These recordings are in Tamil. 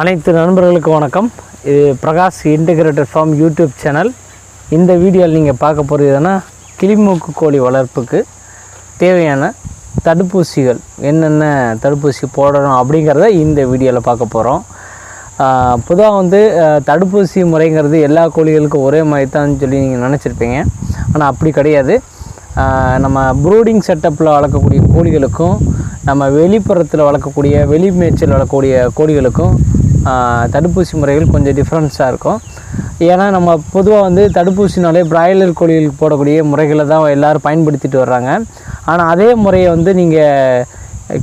அனைத்து நண்பர்களுக்கு வணக்கம். இது Prakash integrated farm YouTube channel. இந்த வீடியோவில் நீங்கள் பார்க்க போகிறது எதுனா கிளிமூக்கு கோழி வளர்ப்புக்கு தேவையான தடுப்பூசிகள் என்னென்ன தடுப்பூசி போடணும் அப்படிங்கிறத இந்த வீடியோவில் பார்க்க போகிறோம் பொதுவாக வந்து தடுப்பூசி முறைங்கிறது எல்லா கோழிகளுக்கும் ஒரே மாதிரி தான் சொல்லி நீங்கள் நினச்சிருப்பீங்க. ஆனால் அப்படி கிடையாது. நம்ம ப்ரூடிங் செட்டப்பில் வளர்க்கக்கூடிய கோழிகளுக்கும் நம்ம வெளிப்புறத்தில் வளர்க்கக்கூடிய வெளி மேய்ச்சல் வளர்க்கக்கூடிய கோழிகளுக்கும் தடுப்பூசி முறைகள் கொஞ்சம் டிஃப்ரென்ஸாக இருக்கும். ஏன்னா நம்ம பொதுவாக வந்து தடுப்பூசினாலே பிராய்லர் கோழிகளுக்கு போடக்கூடிய முறைகளை தான் எல்லோரும் பயன்படுத்திட்டு வர்றாங்க. ஆனால் அதே முறையை வந்து நீங்கள்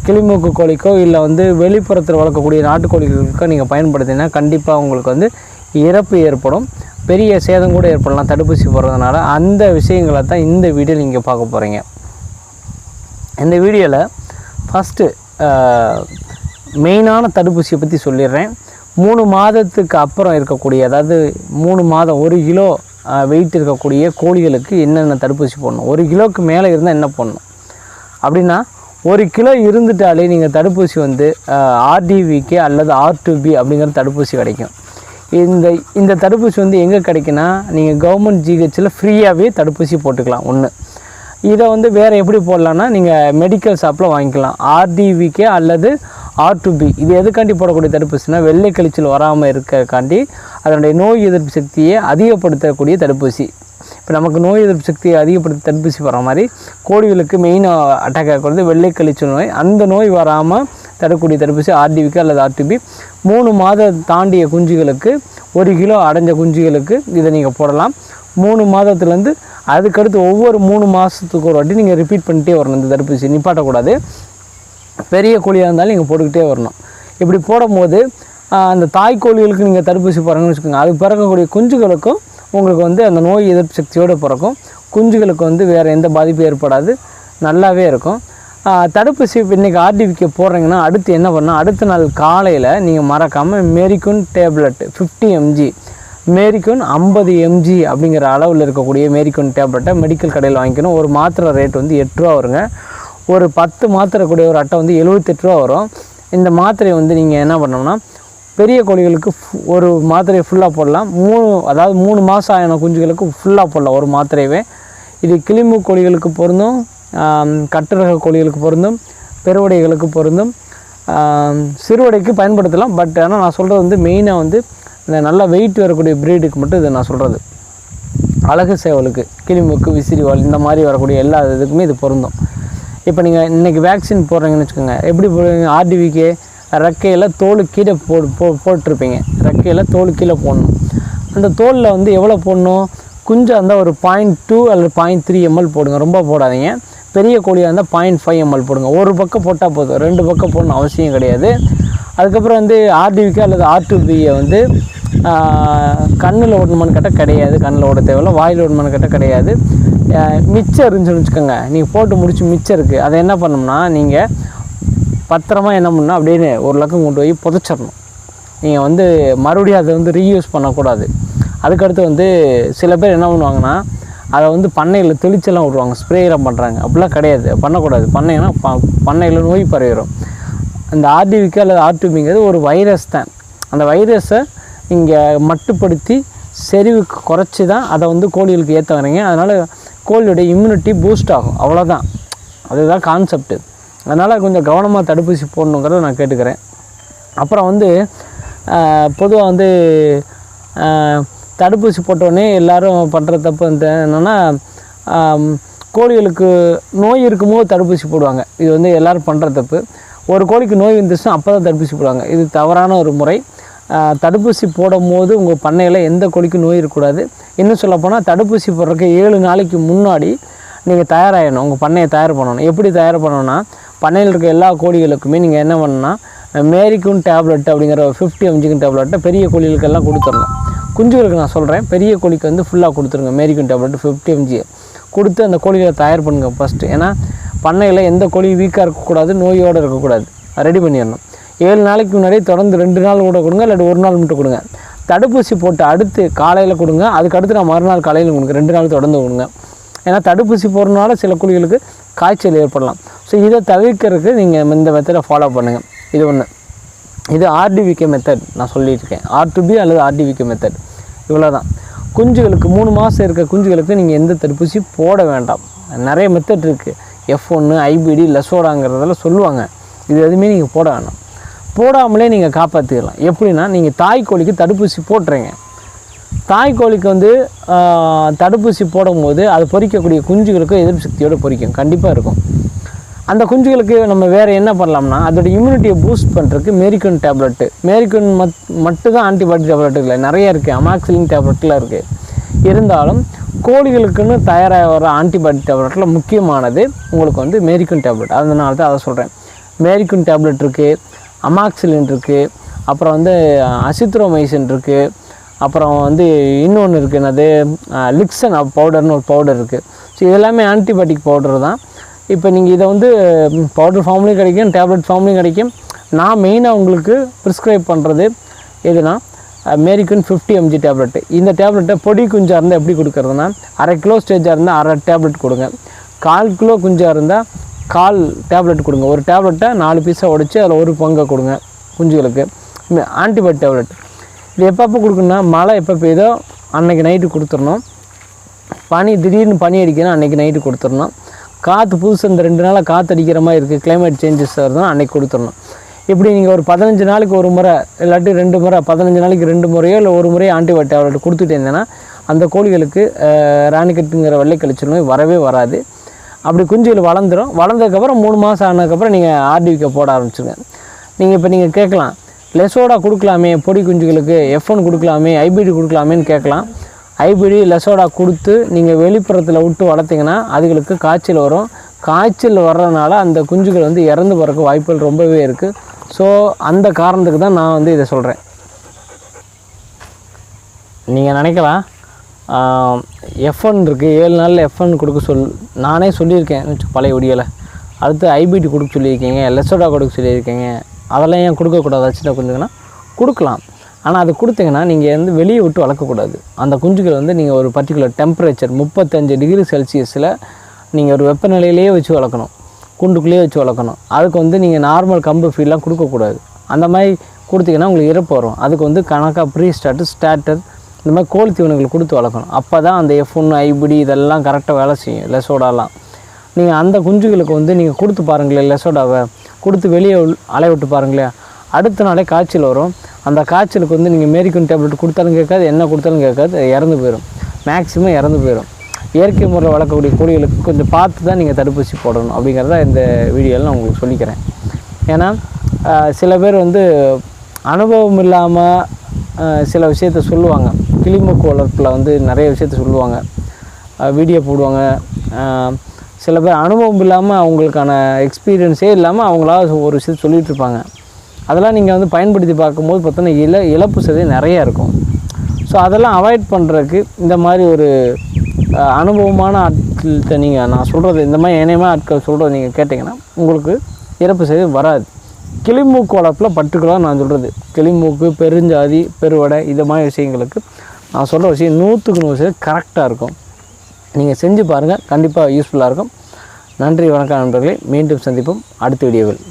கிளிமூக்கு கோழிக்கோ இல்லை வந்து வெளிப்புறத்தில் வளர்க்கக்கூடிய நாட்டுக்கோழிகளுக்கோ நீங்கள் பயன்படுத்தினா கண்டிப்பாக உங்களுக்கு வந்து இறப்பு ஏற்படும். பெரிய சேதம் கூட ஏற்படலாம் தடுப்பூசி போடுறதுனால. அந்த விஷயங்களை தான் இந்த வீடியோ நீங்கள் பார்க்க போகிறீங்க இந்த வீடியோவில் ஃபஸ்ட்டு மெயினான தடுப்பூசியை பற்றி சொல்லிடுறேன். மூணு மாதத்துக்கு அப்புறம் இருக்கக்கூடிய அதாவது மூணு மாதம் ஒரு கிலோ வெயிட் இருக்கக்கூடிய கோழிகளுக்கு என்னென்ன தடுப்பூசி போடணும்? ஒரு கிலோவுக்கு மேலே இருந்தால் என்ன பண்ணணும் அப்படின்னா ஒரு கிலோ இருந்துட்டாலே நீங்கள் தடுப்பூசி வந்து ஆர்டிவிக்கு அல்லது ஆர்டிபி அப்படிங்கிற தடுப்பூசி கிடைக்கும். இந்த இந்த தடுப்பூசி வந்து எங்கே கிடைக்குன்னா நீங்கள் கவர்மெண்ட் ஜிஹெச்சில் ஃப்ரீயாகவே தடுப்பூசி போட்டுக்கலாம் ஒன்று இதை வந்து வேறு எப்படி போடலான்னா நீங்கள் மெடிக்கல் ஷாப்பில் வாங்கிக்கலாம். ஆர்டிவிக்கே அல்லது ஆர் பி இது எதுக்காண்டி போடக்கூடிய தடுப்பூசினா வெள்ளை கழிச்சல் வராமல் இருக்கக்காண்டி அதனுடைய நோய் எதிர்ப்பு சக்தியை அதிகப்படுத்தக்கூடிய தடுப்பூசி. இப்போ நமக்கு நோய் எதிர்ப்பு சக்தியை அதிகப்படுத்த தடுப்பூசி வர மாதிரி கோழிகளுக்கு மெயினாக அட்டாக் ஆகிறது வெள்ளை கழிச்சல் நோய். அந்த நோய் வராமல் தரக்கூடிய தடுப்பூசி ஆர்டிபிக்கு அல்லது ஆர்டிபி மூணு மாதம் தாண்டிய குஞ்சுகளுக்கு ஒரு கிலோ அடைஞ்ச குஞ்சுகளுக்கு இதை நீங்கள் போடலாம். மூணு மாதத்துலேருந்து அதுக்கடுத்து ஒவ்வொரு மூணு மாதத்துக்கு ஒரு வாட்டி நீங்கள் ரிப்பீட் பண்ணிட்டே வரணும். இந்த தடுப்பூசி நிப்பாட்டக்கூடாது. பெரிய கோழியாக இருந்தாலும் நீங்கள் போட்டுக்கிட்டே வரணும். இப்படி போடும்போது அந்த தாய் கோழிகளுக்கு நீங்கள் தடுப்பூசி போடுறீங்கன்னு வச்சுக்கோங்க. அது பிறக்கக்கூடிய குஞ்சுகளுக்கும் உங்களுக்கு வந்து அந்த நோய் எதிர்ப்பு சக்தியோடு பிறக்கும். குஞ்சுகளுக்கு வந்து வேறு எந்த பாதிப்பும் ஏற்படாது. நல்லாவே இருக்கும். தடுப்பூசி இப்போ இன்றைக்கி ஆர்டிவிக்கு போடுறீங்கன்னா அடுத்து என்ன பண்ணால் அடுத்த நாள் காலையில் நீங்கள் மறக்காமல் மேரிக்குன் டேப்லெட் ஃபிஃப்டி எம்ஜி மேரிக்குன் ஐம்பது எம்ஜி அப்படிங்கிற அளவில் இருக்கக்கூடிய மேரிக்குன் டேப்லெட்டை மெடிக்கல் கடையில் வாங்கிக்கணும். ஒரு மாத்திரை ரேட் வந்து எட்டு ரூபா வருங்க. ஒரு பத்து மாத்திரை கூடிய ஒரு அட்டை வந்து எழுபத்தெட்டு ரூபா வரும். இந்த மாத்திரையை வந்து நீங்கள் என்ன பண்ணணும்னா பெரிய கோழிகளுக்கு ஃபு- ஒரு மாத்திரையை ஃபுல்லாக போடலாம். மூணு அதாவது மூணு மாதம் ஆயின குஞ்சுகளுக்கு ஃபுல்லாக போடலாம் ஒரு மாத்திரையவே. இது கிளிம்பு கோழிகளுக்கு பொருந்தும் கட்டுரக கோழிகளுக்கு பொருந்தும் பெருவடைகளுக்கு பொருந்தும் சிறுவடைக்கு பயன்படுத்தலாம். பட் ஆனால் நான் சொல்கிறது வந்து மெயினாக வந்து இந்த நல்லா வெயிட் வரக்கூடிய ப்ரீடுக்கு மட்டும் இதை நான் சொல்கிறது அழகு சேவலுக்கு கிளிமுக்கு விசிறிவால் இந்த மாதிரி வரக்கூடிய எல்லா இதுக்குமே இது பொருந்தும். இப்போ நீங்கள் இன்றைக்கி வேக்சின் போடுறீங்கன்னு வச்சுக்கோங்க. எப்படி போடுவீங்க? ஆர்டிவிக்கு ரெக்கையில் தோல் கீழே போ போ போட்டிருப்பீங்க. ரெக்கையில் தோல் கீழே போடணும். அந்த தோலில் வந்து எவ்வளோ போடணும்? குஞ்சாக இருந்தால் ஒரு பாயிண்ட் டூ அல்லது பாயிண்ட் த்ரீ எம்எல் போடுங்க. ரொம்ப போடாதீங்க. பெரிய கோழியாக இருந்தால் பாயிண்ட் ஃபைவ் எம்எல் போடுங்க. ஒரு பக்கம் போட்டால் போதும். ரெண்டு பக்கம் போடணும் அவசியம் கிடையாது. அதுக்கப்புறம் வந்து ஆர்டிவிக்கு அல்லது ஆர்டிபியை வந்து கண்ணில் ஓடணுமான்னு கேட்டால் கிடையாது. கண்ணில் ஓட தேவையில்ல. வாயில் ஓடணுமான்னு கேட்டால் கிடையாது. மிச்சம் இருந்துச்சுன்னு வச்சுக்கோங்க. நீங்கள் போட்டு முடிச்சு மிச்சம் இருக்குது அதை என்ன பண்ணோம்னா நீங்கள் பத்திரமா என்ன பண்ணால் அப்படின்னு ஒரு லக்கம் கொண்டு போய் புதைச்சிடணும். நீங்கள் வந்து மறுபடியும் அதை வந்து ரீயூஸ் பண்ணக்கூடாது. அதுக்கடுத்து வந்து சில பேர் என்ன பண்ணுவாங்கன்னா அதை வந்து பண்ணையில் தெளிச்செல்லாம் விடுவாங்க. ஸ்ப்ரேலாம் பண்ணுறாங்க அப்படிலாம் கிடையாது. பண்ணக்கூடாது. பண்ணைன்னா ப பண்ணையில் நோய் பரவிடும் அந்த ஆர்டிவிக்கு அல்லது ஆர்டிபிங்கிறது ஒரு வைரஸ் தான். அந்த வைரஸை இங்கே மட்டுப்படுத்தி செறிவுக்கு குறைச்சி தான் அதை வந்து கோழிகளுக்கு ஏற்ற வரீங்க அதனால் கோல்டுடைய இம்யூனிட்டி பூஸ்ட் ஆகும். அவ்வளோதான் அதுதான் கான்செப்ட்டு அதனால் கொஞ்சம் கவனமாக தடுப்பூசி போடணுங்கிறத நான் கேட்டுக்கிறேன். அப்புறம் வந்து பொதுவாக வந்து தடுப்பூசி போட்டோடனே எல்லோரும் பண்ணுற தப்பு வந்து என்னென்னா கோழிகளுக்கு நோய் இருக்கும்போது தடுப்பூசி போடுவாங்க. இது வந்து எல்லோரும் பண்ணுற தப்பு. ஒரு கோழிக்கு நோய் வந்துச்சுன்னா அப்போ தான் தடுப்பூசி போடுவாங்க. இது தவறான ஒரு முறை. தடுப்பூசி தடுப்பூசி போடும்போது உங்கள் பண்ணையில் எந்த கோழிக்கும் நோய் இருக்கக்கூடாது. இன்னும் சொல்லப்போனால் தடுப்பூசி போடுறதுக்கு ஏழு நாளைக்கு முன்னாடி நீங்கள் தயாராகணும் உங்கள் பண்ணையை தயார் பண்ணணும். எப்படி தயார் பண்ணணும்னா பண்ணையில் இருக்க எல்லா கோழிகளுக்குமே நீங்கள் என்ன பண்ணணும்னா மேரிக்கும் டேப்லெட் அப்படிங்கிற ஃபிஃப்டி எம்ஜிக்கும் டேப்லெட்டை பெரிய கோழிகளுக்கெல்லாம் கொடுத்துடணும். குஞ்சுகளுக்கு நான் சொல்கிறேன் பெரிய கோழிக்கு வந்து ஃபுல்லாக கொடுத்துருங்க மேரிக்கும் டேப்லெட் ஃபிஃப்டி எம்ஜி கொடுத்து அந்த கோழிகளை தயார் பண்ணுங்கள் ஃபஸ்ட்டு ஏன்னா பண்ணையில் எந்த கோழி வீக்காக இருக்கக்கூடாது நோயோடு இருக்கக்கூடாது. ரெடி பண்ணிடணும். ஏழு நாளைக்கு முன்னாடி தொடர்ந்து ரெண்டு நாள் கூட கொடுங்க இல்லாட்டி ஒரு நாள் மட்டும் கொடுங்க. தடுப்பூசி போட்டு அடுத்து காலையில் கொடுங்க அதுக்கு அடுத்து நான் மறுநாள் காலையில் கொடுங்க ரெண்டு நாள் தொடர்ந்து கொடுங்க. ஏன்னா தடுப்பூசி போடுறதுனால சில குழிகளுக்கு காய்ச்சல் ஏற்படலாம். ஸோ இதை தவிர்க்கிறதுக்கு நீங்கள் இந்த மெத்தடை ஃபாலோ பண்ணுங்கள் இது ஒன்று இது ஆர்டிவிகே மெத்தட் நான் சொல்லியிருக்கேன். ஆர்டிபி அல்லது ஆர்டிவிகே மெத்தட் இவ்வளோ தான் குஞ்சுகளுக்கு மூணு மாதம் இருக்க குஞ்சுகளுக்கு நீங்கள் எந்த தடுப்பூசி போட வேண்டாம். நிறைய மெத்தட் இருக்குது எஃப் ஒன்று ஐபிடி லெசோடாங்கிறதெல்லாம் சொல்லுவாங்க. இது எதுவுமே நீங்கள் போட வேண்டாம் போடாமலே நீங்கள் காப்பாற்றிக்கலாம் எப்படின்னா நீங்கள் தாய் கோழிக்கு தடுப்பூசி போட்டுறீங்க தாய் கோழிக்கு வந்து தடுப்பூசி போடும்போது அது பொறிக்கக்கூடிய குஞ்சுகளுக்கும் எதிர்ப்பு சக்தியோடு பொறிக்கும். கண்டிப்பாக இருக்கும். அந்த குஞ்சுகளுக்கு நம்ம வேறு என்ன பண்ணலாம்னா அதோடய இம்யூனிட்டியை பூஸ்ட் பண்ணுறதுக்கு மேரிக்கன் டேப்லெட்டு மேரிக்கன் மத் மட்டும்தான் ஆன்டிபயோட்டிக் இல்லை. நிறைய இருக்குது அமாக்சிலின் டேப்லெட்லாம் இருக்குது இருந்தாலும் கோழிகளுக்குன்னு தயாராக வர ஆன்டிபயோட்டிக் டேப்லெட்டில் முக்கியமானது உங்களுக்கு வந்து மேரிக்கன் டேப்லெட் அதனால தான் அதை சொல்கிறேன் மேரிக்கன் டேப்லெட் இருக்குது அமாக்சிலின் இருக்குது அப்புறம் வந்து அசித்ரோமைசின் இருக்குது அப்புறம் வந்து இன்னொன்று இருக்குது என்னது லிக்சன் பவுடர்னு ஒரு பவுடர் இருக்குது ஸோ இது எல்லாமே ஆன்டிபயோட்டிக் பவுடர் தான். இப்போ நீங்கள் இதை வந்து பவுடர் ஃபார்ம்லேயும் கிடைக்கும் டேப்லெட் ஃபார்ம்லேயும் கிடைக்கும். நான் மெயினாக உங்களுக்கு ப்ரிஸ்கிரைப் பண்ணுறது எதுனா அமெரிக்கன் ஃபிஃப்டி எம்ஜி டேப்லெட்டு இந்த டேப்லெட்டை பொடி குஞ்சாக இருந்தால் எப்படி கொடுக்குறதுனா அரை கிலோ ஸ்டேஜாக இருந்தால் அரை டேப்லெட் கொடுங்க. கால் கிலோ குஞ்சாக இருந்தால் கால் டேப்லெட் கொடுங்க. ஒரு டேப்லெட்டை நாலு பீஸாக உடச்சி அதில் ஒரு பங்கை கொடுங்க குஞ்சுகளுக்கு. ஆன்டிபயோட் டேப்லெட் இது எப்பப்போ கொடுக்குன்னா மழை எப்போ பெய்யுதோ அன்னைக்கு நைட்டு கொடுத்துடணும். பனி திடீர்னு பனி அடிக்கணும் அன்றைக்கி நைட்டு கொடுத்துடணும். காற்று புதுசு இந்த ரெண்டு நாளாக காற்று அடிக்கிற மாதிரி இருக்குது கிளைமேட் சேஞ்சஸ் வருதுன்னா அன்றைக்கி கொடுத்துடணும். இப்படி நீங்கள் ஒரு பதினஞ்சு நாளைக்கு ஒரு முறை இல்லாட்டி ரெண்டு முறை பதினஞ்சு நாளைக்கு ரெண்டு முறையோ இல்லை ஒரு முறையோ ஆன்டிபயோட்டிக் டேப்லெட் கொடுத்துட்டு இருந்தேன்னா அந்த கோழிகளுக்கு ராணிக்கட்டுங்கிற வெள்ளை கழிச்சல் நோய் வரவே வராது. அப்படி குஞ்சுகள் வளர்ந்துடும் வளர்ந்ததுக்கப்புறம் மூணு மாதம் ஆனதுக்கப்புறம் நீங்கள் ஆர்டிவிக்கை போட ஆரம்பிச்சுங்க நீங்கள் இப்போ நீங்கள் கேட்கலாம். லெசோடா கொடுக்கலாமே பொடி குஞ்சுகளுக்கு எஃப் ஒன் கொடுக்கலாமே ஐபிடி கொடுக்கலாமேன்னு கேட்கலாம். ஐபிடி லெசோடா கொடுத்து நீங்கள் வெளிப்புறத்தில் விட்டு வளர்த்திங்கன்னா அதுகளுக்கு காய்ச்சல் வரும். காய்ச்சல் வர்றதுனால அந்த குஞ்சுகள் வந்து இறந்து போகிறக்கு வாய்ப்புகள் ரொம்பவே இருக்குது ஸோ அந்த காரணத்துக்கு தான் நான் வந்து இதை சொல்கிறேன் நீங்கள் நினைக்கலாம். எஃப்என் இருக்குது ஏழு நாளில் எஃப்என் கொடுக்க சொல் நானே சொல்லியிருக்கேன். பழைய ஒடியில் அடுத்து ஐபிடி கொடுக்க சொல்லியிருக்கீங்க. லெசோடா கொடுக்க சொல்லியிருக்கீங்க. அதெல்லாம் ஏன் கொடுக்கக்கூடாது வச்சுட்டா குஞ்சுங்கன்னா கொடுக்கலாம். ஆனால் அது கொடுத்தீங்கன்னா நீங்கள் வந்து வெளியே விட்டு வளர்க்கக்கூடாது. அந்த குஞ்சுகள் வந்து நீங்கள் ஒரு பர்டிகுலர் டெம்பரேச்சர் முப்பத்தஞ்சு டிகிரி செல்சியஸில் நீங்கள் ஒரு வெப்பநிலையிலேயே வச்சு வளர்க்கணும். குண்டுக்குள்ளேயே வச்சு வளர்க்கணும். அதுக்கு வந்து நீங்கள் நார்மல் கம்பு ஃபீல்லாம் கொடுக்கக்கூடாது அந்த மாதிரி கொடுத்தீங்கன்னா உங்களுக்கு இறப்பு வரும். அதுக்கு வந்து கணக்காக ப்ரீ ஸ்டார்டர் ஸ்டார்டர் இந்த மாதிரி கோழி தீவனங்கள் கொடுத்து வளர்க்கணும். அப்போ தான் அந்த எஃப் ஒன்று ஐபிடி இதெல்லாம் கரெக்டாக வேலை செய்யும் லெசோடாலாம். நீங்கள் அந்த குஞ்சுகளுக்கு வந்து நீங்கள் கொடுத்து பாருங்களேன் லெசோடாவை. கொடுத்து வெளியே அலைவிட்டு அலைய விட்டு பாருங்களேன். அடுத்த நாளே காய்ச்சல் வரும். அந்த காய்ச்சலுக்கு வந்து நீங்கள் மேரிக்கன் டேப்லெட் கொடுத்தாலும் கேட்காது என்ன கொடுத்தாலும் கேட்காது இறந்து போயிடும் மேக்ஸிமம் இறந்து போயிடும் இயற்கை முறையில் வளர்க்கக்கூடிய கோழிகளுக்கு கொஞ்சம் பார்த்து தான் நீங்கள் தடுப்பூசி போடணும் அப்படிங்கிறத இந்த வீடியோவில் நான் உங்களுக்கு சொல்லிக்கிறேன். ஏன்னா சில பேர் வந்து அனுபவம் இல்லாமல் சில விஷயத்த சொல்லுவாங்க. கிளிமூக்கு வளர்ப்பில் வந்து நிறைய விஷயத்த சொல்லுவாங்க. வீடியோ போடுவாங்க. சில பேர் அனுபவம் இல்லாமல் அவங்களுக்கான எக்ஸ்பீரியன்ஸே இல்லாமல் அவங்களா ஒரு விஷயத்த சொல்லிட்டு இருப்பாங்க. அதெல்லாம் நீங்கள் வந்து பயன்படுத்தி பார்க்கும்போது பார்த்தோன்னா இழ இழப்பு சதை நிறையா இருக்கும். ஸோ அதெல்லாம் அவாய்ட் பண்ணுறதுக்கு இந்த மாதிரி ஒரு அனுபவமான ஆட்கள்கிட்ட நீங்கள் நான் சொல்கிறது இந்த மாதிரி இணையமான ஆட்கள் சொல்கிறது நீங்கள் கேட்டிங்கன்னா உங்களுக்கு இறப்பு செய்தி வராது. கிளிமூக்கு வளர்ப்பில் பர்டிகுலராக நான் சொல்கிறது கிளிமூக்கு பெருஞ்சாதி பெருவடை இது மாதிரி விஷயங்களுக்கு நான் சொல்கிற விஷயம் நூற்றுக்கு நூறு சதவீதம் கரெக்டாக இருக்கும். நீங்கள் செஞ்சு பாருங்கள் கண்டிப்பாக யூஸ்ஃபுல்லாக இருக்கும். நன்றி வணக்கம் நண்பர்களே. மீண்டும் சந்திப்போம். அடுத்த வீடியோவில்